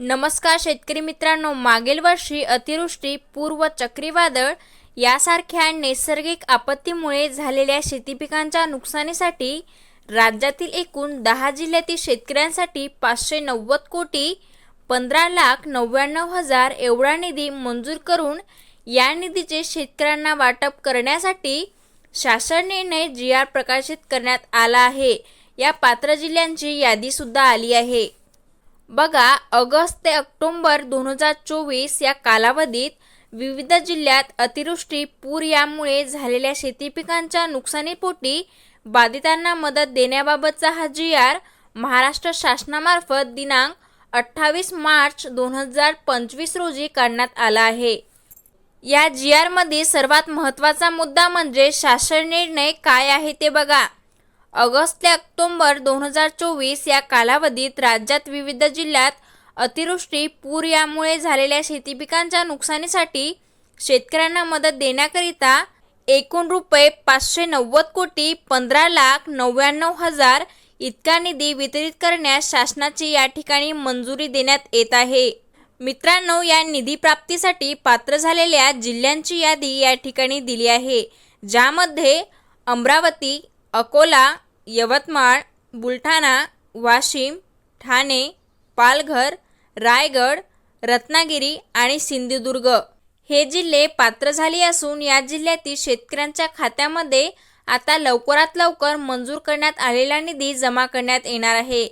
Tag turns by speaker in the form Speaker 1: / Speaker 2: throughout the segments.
Speaker 1: नमस्कार शेतकरी मित्रांनो मागील वर्षी अतिवृष्टी पूर्व चक्रीवादळ यासारख्या नैसर्गिक आपत्तीमुळे झालेल्या शेती पिकांच्या नुकसानीसाठी राज्यातील एकूण दहा जिल्ह्यातील शेतकऱ्यांसाठी पाचशे नव्वद कोटी पंधरा लाख नव्याण्णव हजार एवढा निधी मंजूर करून या निधीचे शेतकऱ्यांना वाटप करण्यासाठी शासन निर्णय जी आर प्रकाशित करण्यात आला आहे. या पात्र जिल्ह्यांची यादीसुद्धा आली आहे. बघा ऑगस्ट ते ऑक्टोबर दोन हजार चोवीस या कालावधीत विविध जिल्ह्यात अतिवृष्टी पूर यामुळे झालेल्या शेती पिकांच्या नुकसानीपोटी बाधितांना मदत देण्याबाबतचा हा जी आर महाराष्ट्र शासनामार्फत दिनांक अठ्ठावीस मार्च दोन हजार पंचवीस रोजी काढण्यात आला आहे. या जी आरमध्ये सर्वात महत्त्वाचा मुद्दा म्हणजे शासन निर्णय काय आहे ते बघा. ऑगस्ट ते ऑक्टोंबर दोन हजार चोवीस या कालावधीत राज्यात विविध जिल्ह्यात अतिवृष्टी पूर यामुळे झालेल्या शेती पिकांच्या नुकसानीसाठी शेतकऱ्यांना मदत देण्याकरिता एकूण रुपये पाचशे नव्वद कोटी पंधरा लाख नव्याण्णव हजार इतका निधी वितरित करण्यास शासनाची या ठिकाणी मंजुरी देण्यात येत आहे. मित्रांनो या निधी प्राप्तीसाठी पात्र झालेल्या जिल्ह्यांची यादी या ठिकाणी दिली आहे ज्यामध्ये अमरावती अकोला यवतमाळ बुलढाणा वाशिम ठाणे पालघर रायगड रत्नागिरी आणि सिंधुदुर्ग. हे जिल्हे पात्र झाले असून या जिल्ह्यातील शेतकऱ्यांच्या खात्यामध्ये आता लवकरात लवकर मंजूर करण्यात आलेला निधी जमा करण्यात येणार आहे.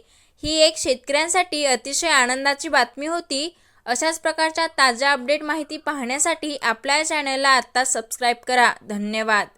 Speaker 1: ही एक शेतकऱ्यांसाठी अतिशय आनंदाची बातमी होती. अशाच प्रकारच्या ताज्या अपडेट माहिती पाहण्यासाठी आपल्या चॅनलला आत्ता सबस्क्राईब करा. धन्यवाद.